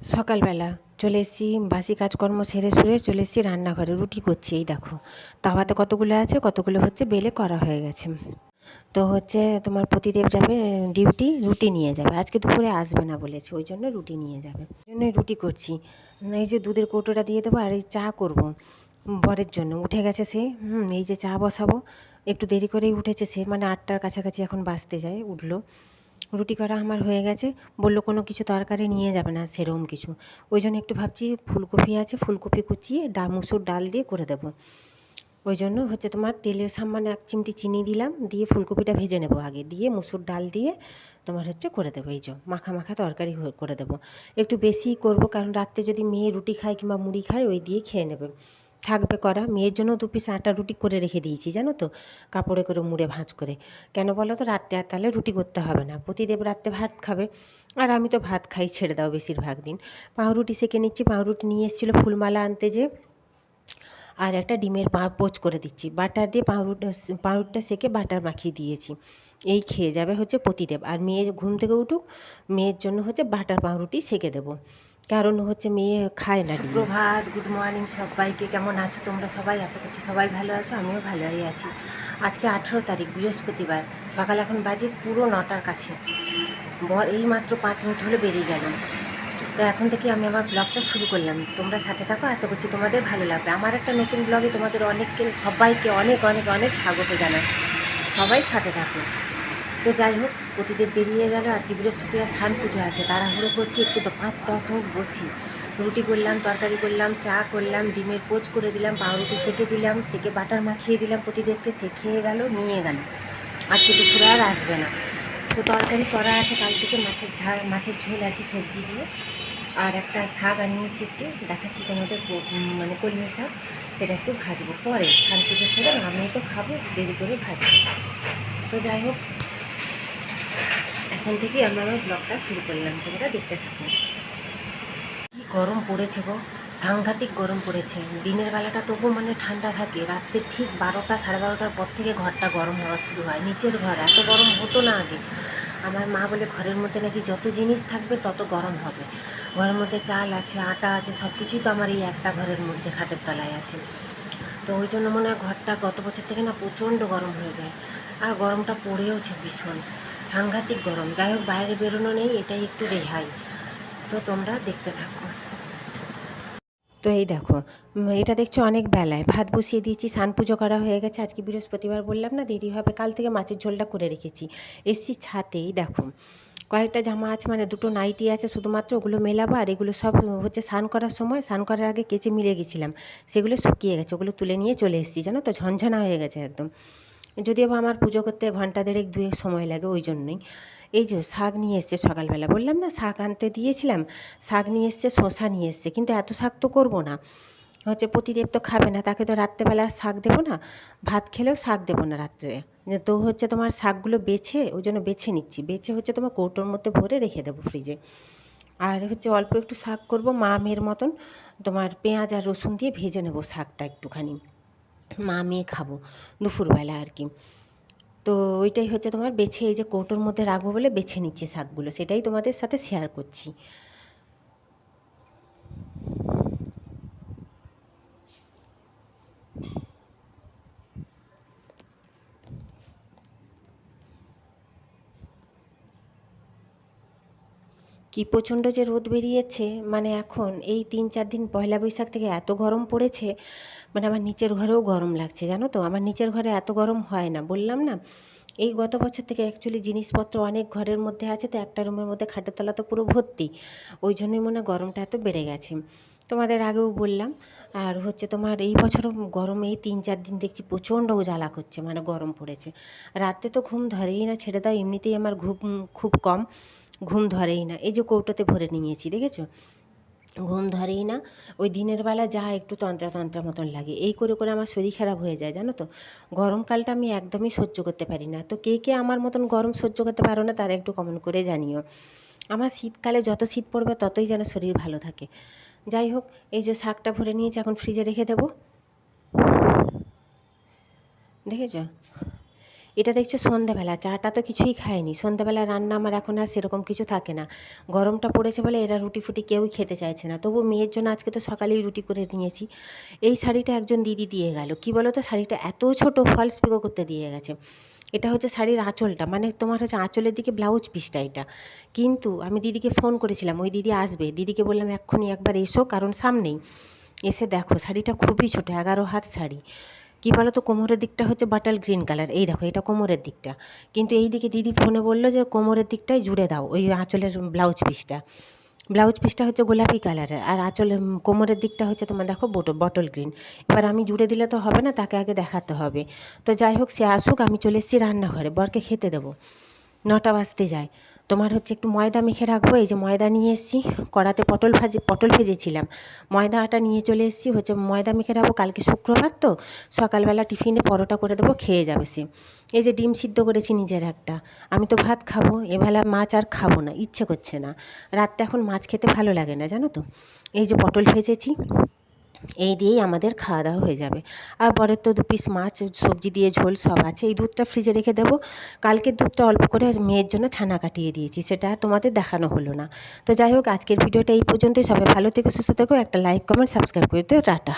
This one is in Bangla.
সকালবেলা চলে এসেছি, বাসি কাজকর্ম সেরে সুরে চলে এসেছি রান্নাঘরে। রুটি করছি, এই দেখো। তাওয়াতে কতগুলো আছে, কতগুলো হচ্ছে বেলে করা হয়ে গেছে। তো হচ্ছে তোমার প্রতিদেব যাবে ডিউটি, রুটি নিয়ে যাবে। আজকে দুপুরে আসবে না বলেছে, ওই জন্য রুটি নিয়ে যাবে। ওই জন্যই রুটি করছি। এই যে দুধের কৌটোটা দিয়ে দেবো, আর এই চা করব বরের জন্য। উঠে গেছে সে, হুম, এই যে চা বসাবো। একটু দেরি করেই উঠেছে সে মানে আটটার কাছাকাছি এখন বাজতে যায়, উঠল। রুটি করা আমার হয়ে গেছে। বলল, কোনো কিছু তরকারি নিয়ে যাবে না সেরকম কিছু। ওই জন্য একটু ভাবছি, ফুলকপি আছে, ফুলকপি কুচিয়ে ডা মুসুর ডাল দিয়ে করে দেবো। ওই জন্য হচ্ছে তোমার তেলের সামান্য এক চিমটি চিনি দিলাম, দিয়ে ফুলকপিটা ভেজে নেব আগে। দিয়ে মুসুর ডাল দিয়ে তোমার হচ্ছে করে দেবো, এই যে মাখা মাখা তরকারি করে দেবো। একটু বেশিই করব, কারণ রাত্রে যদি মেয়ে রুটি খায় কিংবা মুড়ি খায়, ওই দিয়ে খেয়ে নেবে। থাকবে করা। মেয়ের জন্য দু পিস আটা রুটি করে রেখে দিয়েছি, জানো তো? কাপড়ে করে মুড়ে ভাঁজ করে। কেন বলো তো? রাত্রে আর তাহলে রুটি করতে হবে না। প্রতিদেব রাত্রে ভাত খাবে। আর আমি তো ভাত খাই, ছেড়ে দাও বেশিরভাগ দিন। পাউরুটি সেকে নিচ্ছি। পাউরুটি নিয়ে এসেছিল ফুলমালা আনতে যে আর একটা ডিমের পা, পোচ করে দিচ্ছি। বাটার দিয়ে পাউরুটা, পাউরুটিটা সেকে বাটার মাখিয়ে দিয়েছি। এই খেয়ে যাবে হচ্ছে পতিদেব। আর মেয়ে ঘুম থেকে উঠুক, মেয়ের জন্য হচ্ছে বাটার পাউরুটি সেকে দেবো। কারণ হচ্ছে মেয়ে খায় না। প্রভাত গুড মর্নিং সবাইকে। কেমন আছো তোমরা সবাই? আশা করছি সবাই ভালো আছো, আমিও ভালোই আছি। আজকে আঠেরো তারিখ, বৃহস্পতিবার। সকাল এখন বাজে পুরো নটার কাছে। এই মাত্র পাঁচ মিনিট হলে বেরিয়ে গেলাম। তো এখন থেকে আমি আমার ব্লগটা শুরু করলাম। তোমরা সাথে থাকো, আশা করছি তোমাদের ভালো লাগবে। আমার একটা নতুন ব্লগে তোমাদের অনেককে, সবাইকে অনেক অনেক অনেক স্বাগত জানাচ্ছি। সবাই সাথে থাকো। তো যাই হোক প্রতিদেব বেরিয়ে গেল, আজকে বৃহস্পতিবার স্নান পুজো আছে। তাড়াহুড়ো করছি, একটু তো পাঁচ, দশ মিনিট বসি। রুটি করলাম, তরকারি করলাম, চা করলাম, ডিমের পোচ করে দিলাম, পাউরুটি সেকে দিলাম, সেকে বাটার মাখিয়ে দিলাম প্রতিদেবকে, সে খেয়ে গেল, নিয়ে গেল। আজকে দুপুরে আর আসবে না। তো তরকারি করা আছে কাল থেকে, মাছের ঝাল, মাছের ঝোল আর কি সবজি দিয়ে। আর একটা শাক আনিয়েছি একটু, দেখাচ্ছি তোমাদের মানে কলমি শাক, সেটা একটু ভাজবো পরে, শাক থেকে সেরে আমি তো খাব, দেরি করে ভাজবো। তো যাই হোক, এখন থেকে আমরা আমার ব্লগটা শুরু করলাম, তোমরা দেখতে থাকো। কি গরম পড়েছে গো, সাংঘাতিক গরম পড়েছে। দিনের বেলাটা তবু মানে ঠান্ডা থাকে, রাত্রে ঠিক বারোটা সাড়ে বারোটার পর থেকে ঘরটা গরম হওয়া শুরু হয়, নিচের ঘর, এত গরম হতো না আগে। আমার মা বলে ঘরের মধ্যে নাকি যত জিনিস থাকবে তত গরম হবে। ঘরের মধ্যে চাল আছে, আটা আছে সব কিছুই তো আমার এই একটা ঘরের মধ্যে খাটের তলায় আছে। তো ওই জন্য মনে হয় ঘরটা গত বছর থেকে না প্রচণ্ড গরম হয়ে যায়। আর গরমটা পড়েওছে ভীষণ। সাংঘাতিক গরম। যাই হোক, বাইরে বেরোনো নেই, এটাই একটু রেহাই। তো তোমরা দেখতে থাকো। তো এই দেখো এটা দেখছ অনেক বেলায়। ভাত বসিয়ে দিয়েছি, স্নান পুজো করা হয়ে গেছে। আজকে বৃহস্পতিবার বললাম না, দেরি হবে। কাল থেকে মাছের ঝোলটা করে রেখেছি। এসছি ছাতেই দেখো। কয়েকটা জামা আছে মানে দুটো নাইটি আছে, শুধুমাত্র ওগুলো মেলাবো, আর এগুলো সব হচ্ছে স্নান করার সময়, স্নান করার আগে কেচে মিলে গেছিলাম। সেগুলো শুকিয়ে গেছে, ওগুলো তুলে নিয়ে চলে এসেছি, জানো তো? ঝনঝনা হয়ে গেছে একদম। যদিও আমার পুজো করতে ঘণ্টা দেড়েক দুয়েক সময় লাগে, ওই জন্যই। এই যে শাক নিয়ে এসছে সকালবেলা, বললাম না শাক আনতে দিয়েছিলাম, শাক নিয়ে এসছে শশা নিয়ে এসছে, কিন্তু এত শাক তো করব না। হচ্ছে প্রতিদেব তো খাবে না, তাকে তো রাত্রেবেলা শাক দেবো না, ভাত খেলেও শাক দেবো না রাত্রে। তো হচ্ছে তোমার শাকগুলো বেছে, ওই জন্য বেছে নিচ্ছি, বেছে হচ্ছে তোমার কৌটোর মধ্যে ভরে রেখে দেবো ফ্রিজে আর হচ্ছে অল্প একটু শাক করব, মা মেয়ের মতন তোমার পেঁয়াজ আর রসুন দিয়ে ভেজে নেব শাকটা একটুখানি। মা মেয়ে খাব দুপুরবেলা আর কি। তো ওইটাই হচ্ছে তোমার বেছে এই যে কৌটোর মধ্যে রাখব বলে বেছে নিচ্ছি শাকগুলো, সেটাই তোমাদের সাথে শেয়ার করছি। কি প্রচণ্ড যে রোদ বেরিয়েছে মানে এখন এই তিন চার দিন পয়লা বৈশাখ থেকে এত গরম পড়েছে মানে আমার নিচের ঘরেও গরম লাগছে, জানো তো? আমার নিচের ঘরে এত গরম হয় না, বললাম না? এই গত বছর থেকে অ্যাকচুয়ালি জিনিসপত্র অনেক ঘরের মধ্যে আছে, তো একটা রুমের মধ্যে খাটের তলা তো পুরো ভর্তি, ওই জন্যই মনে গরমটা এত বেড়ে গেছে। তোমাদের আগেও বললাম, আর হচ্ছে তোমার এই বছরও গরম, এই তিন চার দিন দেখছি প্রচণ্ড জ্বালা করছে মানে গরম পড়েছে। রাতে তো ঘুম ধরেই না, ছেড়ে দাও, এমনিতেই আমার ঘুম খুব কম। ঘুম ধরেই না। এই যে কৌটোতে ভরে নিয়েছি, দেখেছ? ঘুম ধরেই না, ওই দিনের বেলা যা একটু তন্ত্রা তন্ত্রা মতন লাগে। এই করে করে আমার শরীর খারাপ হয়ে যায়, জানো তো? গরমকালটা আমি একদমই সহ্য করতে পারি না। তো কে কে আমার মতন গরম সহ্য করতে পারো না, তারা একটু কমেন্ট করে জানিও। আমার শীতকালে যত শীত পড়বে, ততই যেন শরীর ভালো থাকে। যাই হোক, এই যে শাকটা ভরে নিয়েছি, এখন ফ্রিজে রেখে দেবো। দেখেছ? এটা দেখছ সন্ধেবেলা, চাটা তো কিছুই খায়নি। সন্ধেবেলা রান্না আমার এখন আর সেরকম কিছু থাকে না। গরমটা পড়েছে বলে এরা রুটি ফুটি কেউই খেতে চাইছে না। তবু মেয়ের জন্য আজকে তো সকালেই রুটি করে নিয়েছি। এই শাড়িটা একজন দিদি দিয়ে গেল। কি বলো তো শাড়িটা এত ছোট ফলস পিকো করতে দিয়ে গেছে। এটা হচ্ছে শাড়ির আঁচলটা মানে তোমার হচ্ছে আঁচলের দিকে ব্লাউজ পিসটা এটা। কিন্তু আমি দিদিকে ফোন করেছিলাম, ওই দিদি আসবে। দিদিকে বললাম, এক্ষুনি একবার এসো, কারণ সামনেই। এসে দেখো, শাড়িটা খুবই ছোটো, এগারো হাত শাড়ি। কী বলো তো কোমরের দিকটা হচ্ছে বাটাল গ্রিন কালার এই দেখো, এটা কোমরের দিকটা। কিন্তু এই দিকে দিদি ফোনে বলল যে, কোমরের দিকটাই জুড়ে দাও, ওই আঁচলের ব্লাউজ পিসটা ব্লাউজ পিসটা হচ্ছে গোলাপি কালারের আর আঁচল কোমরের দিকটা হচ্ছে তোমার দেখো বটল বটল গ্রিন এবার আমি জুড়ে দিলে তো হবে না, তাকে আগে দেখাতে হবে। তো যাই হোক, সে আসুক, আমি চলে এসেছি রান্নাঘরে, বরকে খেতে দেবো। নটা বাজতে যায়। তোমার হচ্ছে একটু ময়দা মেখে রাখব, এই যে ময়দা নিয়ে এসেছি, কড়াতে পটল ভাজি, পটল ভেজেছিলাম। ময়দা আটা নিয়ে চলে এসেছি, হচ্ছে ময়দা মেখে রাখব, কালকে শুক্রবার তো, সকালবেলা টিফিনে পরোটা করে দেবো, খেয়ে যাবে সে। এই যে ডিম সিদ্ধ করেছি নিজের একটা, আমি তো ভাত খাব, এবেলা মাছ আর খাব না, ইচ্ছে করছে না। রাত্রে এখন মাছ খেতে ভালো লাগে না, জানো তো? এই যে পটল ভেজেছি এই দিয়েই আমাদের খাওয়া দাওয়া হয়ে যাবে। আর পরের তো দু পিস মাছ, সবজি দিয়ে ঝোল সব আছে। এই দুধটা ফ্রিজে রেখে দেবো। কালকের দুধটা অল্প করে মেয়ের জন্য ছানা কাটিয়ে দিয়েছি। সেটা আর তোমাদের দেখানো হলো না। তো যাই হোক, আজকের ভিডিওটা এই পর্যন্তই। সবাই ভালো থেকে, সুস্থ থেকো। একটা লাইক কমেন্ট সাবস্ক্রাইব করে দিও। টাটা।